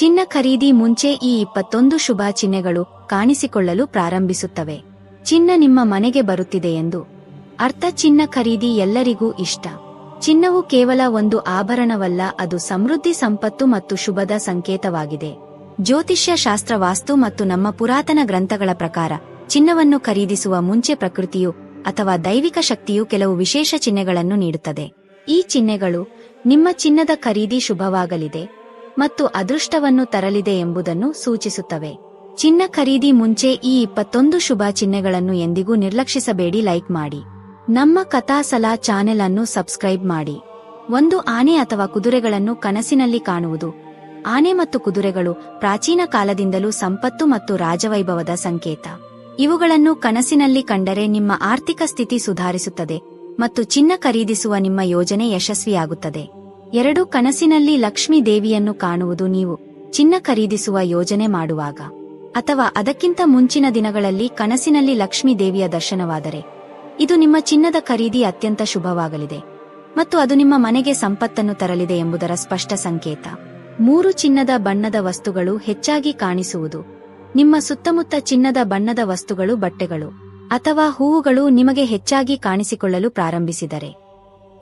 ಚಿನ್ನ ಖರೀದಿ ಮುಂಚೆ ಈ ಇಪ್ಪತ್ತೊಂದು ಶುಭ ಚಿಹ್ನೆಗಳು ಕಾಣಿಸಿಕೊಳ್ಳಲು ಪ್ರಾರಂಭಿಸುತ್ತವೆ. ಚಿನ್ನ ನಿಮ್ಮ ಮನೆಗೆ ಬರುತ್ತಿದೆ ಎಂದು. ಅರ್ಥ, ಚಿನ್ನ ಖರೀದಿ ಎಲ್ಲರಿಗೂ ಇಷ್ಟ. ಚಿನ್ನವು ಕೇವಲ ಒಂದು ಆಭರಣವಲ್ಲ, ಅದು ಸಮೃದ್ಧಿ, ಸಂಪತ್ತು ಮತ್ತು ಶುಭದ ಸಂಕೇತವಾಗಿದೆ. ಜ್ಯೋತಿಷ್ಯ ಶಾಸ್ತ್ರ ವಾಸ್ತು ಮತ್ತು ನಮ್ಮ ಪುರಾತನ ಗ್ರಂಥಗಳ ಪ್ರಕಾರ, ಚಿನ್ನವನ್ನು ಖರೀದಿಸುವ ಮುಂಚೆ ಪ್ರಕೃತಿಯು ಅಥವಾ ದೈವಿಕ ಶಕ್ತಿಯು ಕೆಲವು ವಿಶೇಷ ಚಿಹ್ನೆಗಳನ್ನು ನೀಡುತ್ತದೆ. ಈ ಚಿಹ್ನೆಗಳು ನಿಮ್ಮ ಚಿನ್ನದ ಖರೀದಿ ಶುಭವಾಗಲಿದೆ. ಮತ್ತು ಅದೃಷ್ಟವನ್ನು ತರಲಿದೆ ಎಂಬುದನ್ನು ಸೂಚಿಸುತ್ತವೆ. ಚಿನ್ನ ಖರೀದಿ ಮುಂಚೆ ಈ ಇಪ್ಪತ್ತೊಂದು ಶುಭ ಚಿಹ್ನೆಗಳನ್ನು ಎಂದಿಗೂ ನಿರ್ಲಕ್ಷಿಸಬೇಡಿ. ಲೈಕ್ ಮಾಡಿ. ನಮ್ಮ ಕಥಾಸಲಾ ಚಾನೆಲ್ ಅನ್ನು ಸಬ್ಸ್ಕ್ರೈಬ್ ಮಾಡಿ. ಒಂದು ಆನೆ ಅಥವಾ ಕುದುರೆಗಳನ್ನು ಕನಸಿನಲ್ಲಿ ಕಾಣುವುದು. ಆನೆ ಮತ್ತು ಕುದುರೆಗಳು ಪ್ರಾಚೀನ ಕಾಲದಿಂದಲೂ ಸಂಪತ್ತು ಮತ್ತು ರಾಜವೈಭವದ ಸಂಕೇತ. ಇವುಗಳನ್ನು ಕನಸಿನಲ್ಲಿ ಕಂಡರೆ ನಿಮ್ಮ ಆರ್ಥಿಕ ಸ್ಥಿತಿ ಸುಧಾರಿಸುತ್ತದೆ ಮತ್ತು ಚಿನ್ನ ಖರೀದಿಸುವ ನಿಮ್ಮ ಯೋಜನೆ ಯಶಸ್ವಿಯಾಗುತ್ತದೆ. ಎರಡು ಕನಸಿನಲ್ಲಿ ಲಕ್ಷ್ಮೀ ದೇವಿಯನ್ನು ಕಾಣುವುದು ನೀವು ಚಿನ್ನ ಖರೀದಿಸುವ ಯೋಜನೆ ಮಾಡುವಾಗ. ಅಥವಾ ಅದಕ್ಕಿಂತ ಮುಂಚಿನ ದಿನಗಳಲ್ಲಿ ಕನಸಿನಲ್ಲಿ ಲಕ್ಷ್ಮೀ ದೇವಿಯ ದರ್ಶನವಾದರೆ. ಇದು ನಿಮ್ಮ ಚಿನ್ನದ ಖರೀದಿ ಅತ್ಯಂತ ಶುಭವಾಗಲಿದೆ. ಮತ್ತು ಅದು ನಿಮ್ಮ ಮನೆಗೆ ಸಂಪತ್ತನ್ನು ತರಲಿದೆ ಎಂಬುದರ ಸ್ಪಷ್ಟ ಸಂಕೇತ. ಮೂರು ಚಿನ್ನದ ಬಣ್ಣದ ವಸ್ತುಗಳು ಹೆಚ್ಚಾಗಿ ಕಾಣಿಸುವುದು. ನಿಮ್ಮ ಸುತ್ತಮುತ್ತ ಚಿನ್ನದ ಬಣ್ಣದ ವಸ್ತುಗಳು ಬಟ್ಟೆಗಳು. ಅಥವಾ ಹೂವುಗಳು ನಿಮಗೆ ಹೆಚ್ಚಾಗಿ ಕಾಣಿಸಿಕೊಳ್ಳಲು ಪ್ರಾರಂಭಿಸಿದರೆ.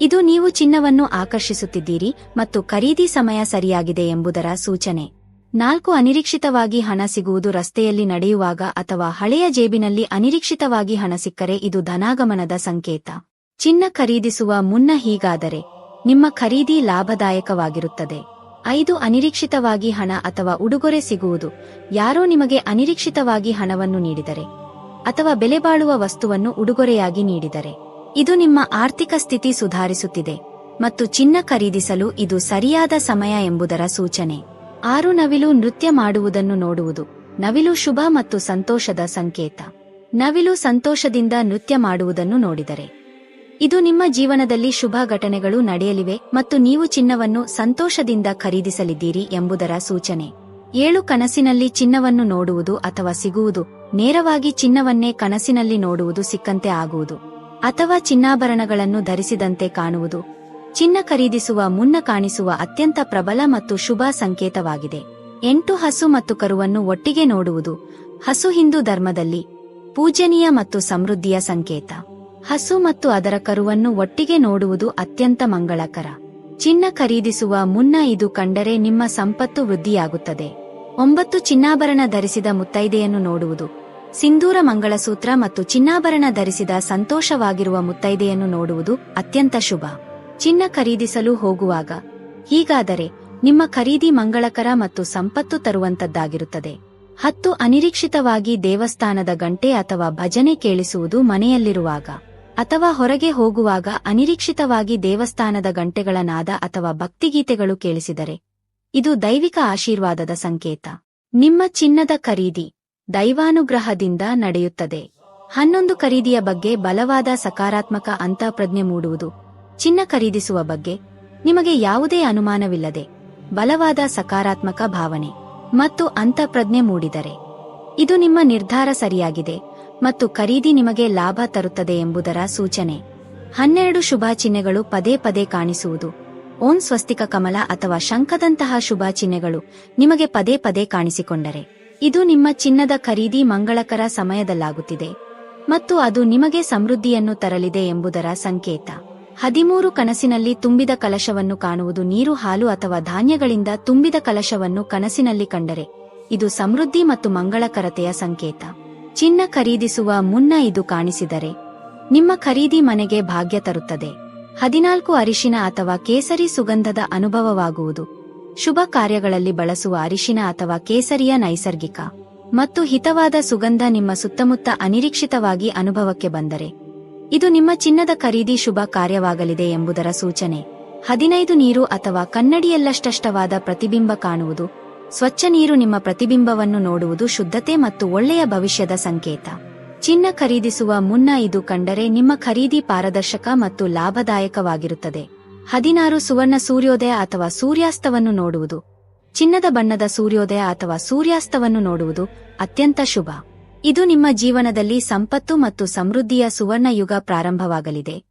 ಇದು ನೀವು ಚಿನ್ನವನ್ನು ಆಕರ್ಷಿಸುತ್ತಿದ್ದೀರಿ ಮತ್ತು ಖರೀದಿ ಸಮಯ ಸರಿಯಾಗಿದೆ ಎಂಬುದರ ಸೂಚನೆ. ನಾಲ್ಕು, ಅನಿರೀಕ್ಷಿತವಾಗಿ ಹಣ ಸಿಗುವುದು ರಸ್ತೆಯಲ್ಲಿ ನಡೆಯುವಾಗ ಅಥವಾ ಹಳೆಯ ಜೇಬಿನಲ್ಲಿ ಅನಿರೀಕ್ಷಿತವಾಗಿ ಹಣ ಸಿಕ್ಕರೆ ಇದು ಧನಾಗಮನದ ಸಂಕೇತ. ಚಿನ್ನ ಖರೀದಿಸುವ ಮುನ್ನ ಹೀಗಾದರೆ, ನಿಮ್ಮ ಖರೀದಿ ಲಾಭದಾಯಕವಾಗಿರುತ್ತದೆ. ಐದು, ಅನಿರೀಕ್ಷಿತವಾಗಿ ಹಣ ಅಥವಾ ಉಡುಗೊರೆ ಸಿಗುವುದು. ಯಾರೋ ನಿಮಗೆ ಅನಿರೀಕ್ಷಿತವಾಗಿ ಹಣವನ್ನು ನೀಡಿದರೆ ಅಥವಾ ಬೆಲೆಬಾಳುವ ವಸ್ತುವನ್ನು ಉಡುಗೊರೆಯಾಗಿ ನೀಡಿದರೆ. ಇದು ನಿಮ್ಮ ಆರ್ಥಿಕ ಸ್ಥಿತಿ ಸುಧಾರಿಸುತ್ತಿದೆ ಮತ್ತು ಚಿನ್ನ ಖರೀದಿಸಲು ಇದು ಸರಿಯಾದ ಸಮಯ ಎಂಬುದರ ಸೂಚನೆ. ಆರು ನವಿಲು ನೃತ್ಯ ಮಾಡುವುದನ್ನು ನೋಡುವುದು, ನವಿಲು ಶುಭ ಮತ್ತು ಸಂತೋಷದ ಸಂಕೇತ. ನವಿಲು ಸಂತೋಷದಿಂದ ನೃತ್ಯ ಮಾಡುವುದನ್ನು ನೋಡಿದರೆ. ಇದು ನಿಮ್ಮ ಜೀವನದಲ್ಲಿ ಶುಭ ಘಟನೆಗಳು ನಡೆಯಲಿವೆ ಮತ್ತು ನೀವು ಚಿನ್ನವನ್ನು ಸಂತೋಷದಿಂದ ಖರೀದಿಸಲಿದ್ದೀರಿ ಎಂಬುದರ ಸೂಚನೆ. ಏಳು ಕನಸಿನಲ್ಲಿ ಚಿನ್ನವನ್ನು ನೋಡುವುದು ಅಥವಾ ಸಿಗುವುದು, ನೇರವಾಗಿ ಚಿನ್ನವನ್ನೇ ಕನಸಿನಲ್ಲಿ ನೋಡುವುದು ಸಿಕ್ಕಂತೆ ಆಗುವುದು. ಅಥವಾ ಚಿನ್ನಾಭರಣಗಳನ್ನು ಧರಿಸಿದಂತೆ ಕಾಣುವುದು. ಚಿನ್ನ ಖರೀದಿಸುವ ಮುನ್ನ ಕಾಣಿಸುವ ಅತ್ಯಂತ ಪ್ರಬಲ ಮತ್ತು ಶುಭ ಸಂಕೇತವಾಗಿದೆ. ಎಂಟು ಹಸು ಮತ್ತು ಕರುವನ್ನು ಒಟ್ಟಿಗೆ ನೋಡುವುದು ಹಸು ಹಿಂದೂ ಧರ್ಮದಲ್ಲಿ ಪೂಜನೀಯ ಮತ್ತು ಸಮೃದ್ಧಿಯ ಸಂಕೇತ. ಹಸು ಮತ್ತು ಅದರ ಕರುವನ್ನು ಒಟ್ಟಿಗೆ ನೋಡುವುದು ಅತ್ಯಂತ ಮಂಗಳಕರ. ಚಿನ್ನ ಖರೀದಿಸುವ ಮುನ್ನ ಇದು ಕಂಡರೆ ನಿಮ್ಮ ಸಂಪತ್ತು ವೃದ್ಧಿಯಾಗುತ್ತದೆ. ಒಂಬತ್ತು ಚಿನ್ನಾಭರಣ ಧರಿಸಿದ ಮುತ್ತೈದೆಯನ್ನು ನೋಡುವುದು ಸಿಂಧೂರ ಮಂಗಳಸೂತ್ರ ಮತ್ತು ಚಿನ್ನಾಭರಣ ಧರಿಸಿದ ಸಂತೋಷವಾಗಿರುವ ಮುತ್ತೈದೆಯನ್ನು ನೋಡುವುದು ಅತ್ಯಂತ ಶುಭ. ಚಿನ್ನ ಖರೀದಿಸಲು ಹೋಗುವಾಗ, ಹೀಗಾದರೆ ನಿಮ್ಮ ಖರೀದಿ ಮಂಗಳಕರ ಮತ್ತು ಸಂಪತ್ತು ತರುವಂತದ್ದಾಗಿರುತ್ತದೆ. ಹತ್ತು ಅನಿರೀಕ್ಷಿತವಾಗಿ ದೇವಸ್ಥಾನದ ಗಂಟೆ ಅಥವಾ ಭಜನೆ ಕೇಳಿಸುವುದು ಮನೆಯಲ್ಲಿರುವಾಗ, ಅಥವಾ ಹೊರಗೆ ಹೋಗುವಾಗ ಅನಿರೀಕ್ಷಿತವಾಗಿ ದೇವಸ್ಥಾನದ ಗಂಟೆಗಳ ನಾದ ಅಥವಾ ಭಕ್ತಿಗೀತೆಗಳು ಕೇಳಿಸಿದರೆ, ಇದು ದೈವಿಕ ಆಶೀರ್ವಾದದ ಸಂಕೇತ. ನಿಮ್ಮ ಚಿನ್ನದ ಖರೀದಿ ದೈವಾನುಗ್ರಹದಿಂದ ನಡೆಯುತ್ತದೆ. ಹನ್ನೊಂದು ಖರೀದಿಯ ಬಗ್ಗೆ ಬಲವಾದ ಸಕಾರಾತ್ಮಕ ಅಂತಃಪ್ರಜ್ಞೆ ಮೂಡುವುದು, ಚಿನ್ನ ಖರೀದಿಸುವ ಬಗ್ಗೆ ನಿಮಗೆ ಯಾವುದೇ ಅನುಮಾನವಿಲ್ಲದೆ ಬಲವಾದ ಸಕಾರಾತ್ಮಕ ಭಾವನೆ ಮತ್ತು ಅಂತಃಪ್ರಜ್ಞೆ ಮೂಡಿದರೆ ಇದು ನಿಮ್ಮ ನಿರ್ಧಾರ ಸರಿಯಾಗಿದೆ ಮತ್ತು ಖರೀದಿ ನಿಮಗೆ ಲಾಭ ತರುತ್ತದೆ ಎಂಬುದರ ಸೂಚನೆ. ಹನ್ನೆರಡು ಶುಭ ಚಿಹ್ನೆಗಳು ಪದೇ ಪದೇ ಕಾಣಿಸುವುದು, ಓಂ ಸ್ವಸ್ತಿಕ ಕಮಲ ಅಥವಾ ಶಂಖದಂತಹ ಶುಭ ಚಿಹ್ನೆಗಳು ನಿಮಗೆ ಪದೇ ಪದೇ ಕಾಣಿಸಿಕೊಂಡರೆ. ಇದು ನಿಮ್ಮ ಚಿನ್ನದ ಖರೀದಿ ಮಂಗಳಕರ ಸಮಯದಲ್ಲಾಗುತ್ತಿದೆ ಮತ್ತು ಅದು ನಿಮಗೆ ಸಮೃದ್ಧಿಯನ್ನು ತರಲಿದೆ ಎಂಬುದರ ಸಂಕೇತ. ಹದಿಮೂರು ಕನಸಿನಲ್ಲಿ ತುಂಬಿದ ಕಲಶವನ್ನು ಕಾಣುವುದು ನೀರು, ಹಾಲು ಅಥವಾ ಧಾನ್ಯಗಳಿಂದ ತುಂಬಿದ ಕಲಶವನ್ನು ಕನಸಿನಲ್ಲಿ ಕಂಡರೆ ಇದು ಸಮೃದ್ಧಿ ಮತ್ತು ಮಂಗಳಕರತೆಯ ಸಂಕೇತ. ಚಿನ್ನ ಖರೀದಿಸುವ ಮುನ್ನ ಇದು ಕಾಣಿಸಿದರೆ ನಿಮ್ಮ ಖರೀದಿ ಮನೆಗೆ ಭಾಗ್ಯ ತರುತ್ತದೆ. ಹದಿನಾಲ್ಕು ಅರಿಶಿನ ಅಥವಾ ಕೇಸರಿ ಸುಗಂಧದ ಅನುಭವವಾಗುವುದು. ಶುಭ ಕಾರ್ಯಗಳಲ್ಲಿ ಬಳಸುವ ಅರಿಶಿನ ಅಥವಾ ಕೇಸರಿಯ ನೈಸರ್ಗಿಕ ಮತ್ತು ಹಿತವಾದ ಸುಗಂಧ ನಿಮ್ಮ ಸುತ್ತಮುತ್ತ ಅನಿರೀಕ್ಷಿತವಾಗಿ ಅನುಭವಕ್ಕೆ ಬಂದರೆ ಇದು ನಿಮ್ಮ ಚಿನ್ನದ ಖರೀದಿ ಶುಭ ಕಾರ್ಯವಾಗಲಿದೆ ಎಂಬುದರ ಸೂಚನೆ. ಹದಿನೈದು ನೀರು ಅಥವಾ ಕನ್ನಡಿಯಲ್ಲಷ್ಟಷ್ಟವಾದ ಪ್ರತಿಬಿಂಬ ಕಾಣುವುದು, ಸ್ವಚ್ಛ ನೀರು ನಿಮ್ಮ ಪ್ರತಿಬಿಂಬವನ್ನು ನೋಡುವುದು ಶುದ್ಧತೆ ಮತ್ತು ಒಳ್ಳೆಯ ಭವಿಷ್ಯದ ಸಂಕೇತ. ಚಿನ್ನ ಖರೀದಿಸುವ ಮುನ್ನ ಇದು ಕಂಡರೆ ನಿಮ್ಮ ಖರೀದಿ ಪಾರದರ್ಶಕ ಮತ್ತು ಲಾಭದಾಯಕವಾಗಿರುತ್ತದೆ. ಹದಿನಾರು ಸುವರ್ಣ ಸೂರ್ಯೋದಯ ಅಥವಾ ಸೂರ್ಯಾಸ್ತವನ್ನು ನೋಡುವುದು. ಚಿನ್ನದ ಬಣ್ಣದ ಸೂರ್ಯೋದಯ ಅಥವಾ ಸೂರ್ಯಾಸ್ತವನ್ನು ನೋಡುವುದು ಅತ್ಯಂತ ಶುಭ. ಇದು ನಿಮ್ಮ ಜೀವನದಲ್ಲಿ ಸಂಪತ್ತು ಮತ್ತು ಸಮೃದ್ಧಿಯ ಸುವರ್ಣ ಯುಗ ಪ್ರಾರಂಭವಾಗಲಿದೆ.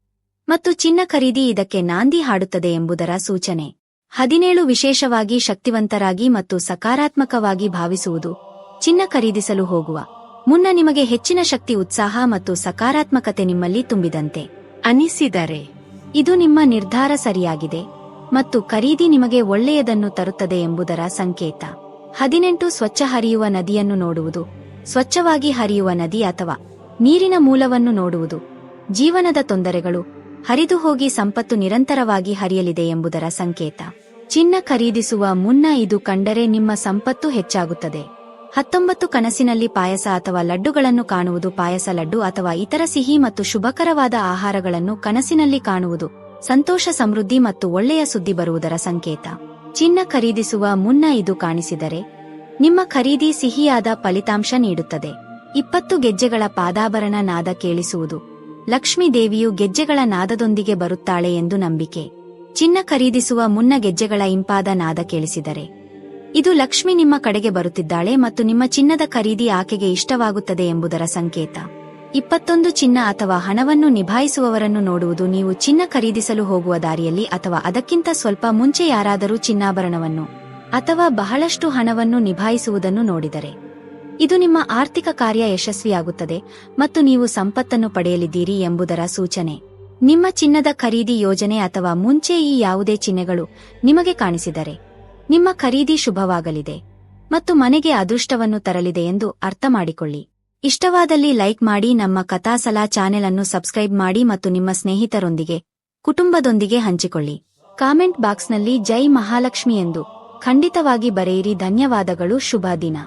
ಮತ್ತು ಚಿನ್ನ ಖರೀದಿ ಇದಕ್ಕೆ ನಾಂದಿ ಹಾಡುತ್ತದೆ ಎಂಬುದರ ಸೂಚನೆ. ಹದಿನೇಳು ವಿಶೇಷವಾಗಿ ಶಕ್ತಿವಂತರಾಗಿ ಮತ್ತು ಸಕಾರಾತ್ಮಕವಾಗಿ ಭಾವಿಸುವುದು ಚಿನ್ನ ಖರೀದಿಸಲು ಹೋಗುವ. ಮುನ್ನ ನಿಮಗೆ ಹೆಚ್ಚಿನ ಶಕ್ತಿ, ಉತ್ಸಾಹ ಮತ್ತು ಸಕಾರಾತ್ಮಕತೆ ನಿಮ್ಮಲ್ಲಿ ತುಂಬಿದಂತೆ. ಅನಿಸಿದರೆ. ಇದು ನಿಮ್ಮ ನಿರ್ಧಾರ ಸರಿಯಾಗಿದೆ ಮತ್ತು ಖರೀದಿ ನಿಮಗೆ ಒಳ್ಳೆಯದನ್ನು ತರುತ್ತದೆ ಎಂಬುದರ ಸಂಕೇತ. ಹದಿನೆಂಟು, ಸ್ವಚ್ಛ ಹರಿಯುವ ನದಿಯನ್ನು ನೋಡುವುದು. ಸ್ವಚ್ಛವಾಗಿ ಹರಿಯುವ ನದಿ ಅಥವಾ ನೀರಿನ ಮೂಲವನ್ನು ನೋಡುವುದು. ಜೀವನದ ತೊಂದರೆಗಳು ಹರಿದು ಹೋಗಿ ಸಂಪತ್ತು ನಿರಂತರವಾಗಿ ಹರಿಯಲಿದೆ ಎಂಬುದರ ಸಂಕೇತ. ಚಿನ್ನ ಖರೀದಿಸುವ ಮುನ್ನ ಇದು ಕಂಡರೆ ನಿಮ್ಮ ಸಂಪತ್ತು ಹೆಚ್ಚಾಗುತ್ತದೆ. ಹತ್ತೊಂಬತ್ತು ಕನಸಿನಲ್ಲಿ ಪಾಯಸ ಅಥವಾ ಲಡ್ಡುಗಳನ್ನು ಕಾಣುವುದು, ಪಾಯಸ, ಲಡ್ಡು ಅಥವಾ ಇತರ ಸಿಹಿ ಮತ್ತು ಶುಭಕರವಾದ ಆಹಾರಗಳನ್ನು ಕನಸಿನಲ್ಲಿ ಕಾಣುವುದು, ಸಂತೋಷ, ಸಮೃದ್ಧಿ ಮತ್ತು ಒಳ್ಳೆಯ ಸುದ್ದಿ ಬರುವುದರ ಸಂಕೇತ. ಚಿನ್ನ ಖರೀದಿಸುವ ಮುನ್ನ ಇದು ಕಾಣಿಸಿದರೆ, ನಿಮ್ಮ ಖರೀದಿ ಸಿಹಿಯಾದ ಫಲಿತಾಂಶ ನೀಡುತ್ತದೆ. ಇಪ್ಪತ್ತು ಗೆಜ್ಜೆಗಳ ಪಾದಾಭರಣ ನಾದ ಕೇಳಿಸುವುದು. ಲಕ್ಷ್ಮೀ ದೇವಿಯು ಗೆಜ್ಜೆಗಳ ನಾದದೊಂದಿಗೆ ಬರುತ್ತಾಳೆ ಎಂದು ನಂಬಿಕೆ. ಚಿನ್ನ ಖರೀದಿಸುವ ಮುನ್ನ ಗೆಜ್ಜೆಗಳ ಇಂಪಾದ ನಾದ ಕೇಳಿಸಿದರೆ ಇದು ಲಕ್ಷ್ಮಿ ನಿಮ್ಮ ಕಡೆಗೆ ಬರುತ್ತಿದ್ದಾಳೆ ಮತ್ತು ನಿಮ್ಮ ಚಿನ್ನದ ಖರೀದಿ ಆಕೆಗೆ ಇಷ್ಟವಾಗುತ್ತದೆ ಎಂಬುದರ ಸಂಕೇತ. ಇಪ್ಪತ್ತೊಂದು ಚಿನ್ನ ಅಥವಾ ಹಣವನ್ನು ನಿಭಾಯಿಸುವವರನ್ನು ನೋಡುವುದು ನೀವು ಚಿನ್ನ ಖರೀದಿಸಲು ಹೋಗುವ ದಾರಿಯಲ್ಲಿ ಅಥವಾ ಅದಕ್ಕಿಂತ ಸ್ವಲ್ಪ ಮುಂಚೆ ಯಾರಾದರೂ ಚಿನ್ನಾಭರಣವನ್ನು ಅಥವಾ ಬಹಳಷ್ಟು ಹಣವನ್ನು ನಿಭಾಯಿಸುವುದನ್ನು ನೋಡಿದರೆ. ಇದು ನಿಮ್ಮ ಆರ್ಥಿಕ ಕಾರ್ಯ ಯಶಸ್ವಿಯಾಗುತ್ತದೆ ಮತ್ತು ನೀವು ಸಂಪತ್ತನ್ನು ಪಡೆಯಲಿದ್ದೀರಿ ಎಂಬುದರ ಸೂಚನೆ. ನಿಮ್ಮ ಚಿನ್ನದ ಖರೀದಿ ಯೋಜನೆ ಅಥವಾ ಮುಂಚೆ ಈ ಯಾವುದೇ ಚಿಹ್ನೆಗಳು ನಿಮಗೆ ಕಾಣಿಸಿದರೆ ನಿಮ್ಮ ಖರೀದಿ ಶುಭವಾಗಲಿದೆ ಮತ್ತು ಮನೆಗೆ ಅದೃಷ್ಟವನ್ನು ತರಲಿದೆ ಎಂದು ಅರ್ಥ ಮಾಡಿಕೊಳ್ಳಿ ಇಷ್ಟವಾದಲ್ಲಿ ಲೈಕ್ ಮಾಡಿ ನಮ್ಮ ಕಥಾಸಲಾ ಚಾನೆಲ್ ಅನ್ನು ಸಬ್ಸ್ಕ್ರೈಬ್ ಮಾಡಿ ಮತ್ತು ನಿಮ್ಮ ಸ್ನೇಹಿತರೊಂದಿಗೆ, ಕುಟುಂಬದೊಂದಿಗೆ ಹಂಚಿಕೊಳ್ಳಿ. ಕಾಮೆಂಟ್ ಬಾಕ್ಸ್ನಲ್ಲಿ ಜೈ ಮಹಾಲಕ್ಷ್ಮಿ ಎಂದು ಖಂಡಿತವಾಗಿ ಬರೆಯಿರಿ. ಧನ್ಯವಾದಗಳು. ಶುಭ ದಿನ.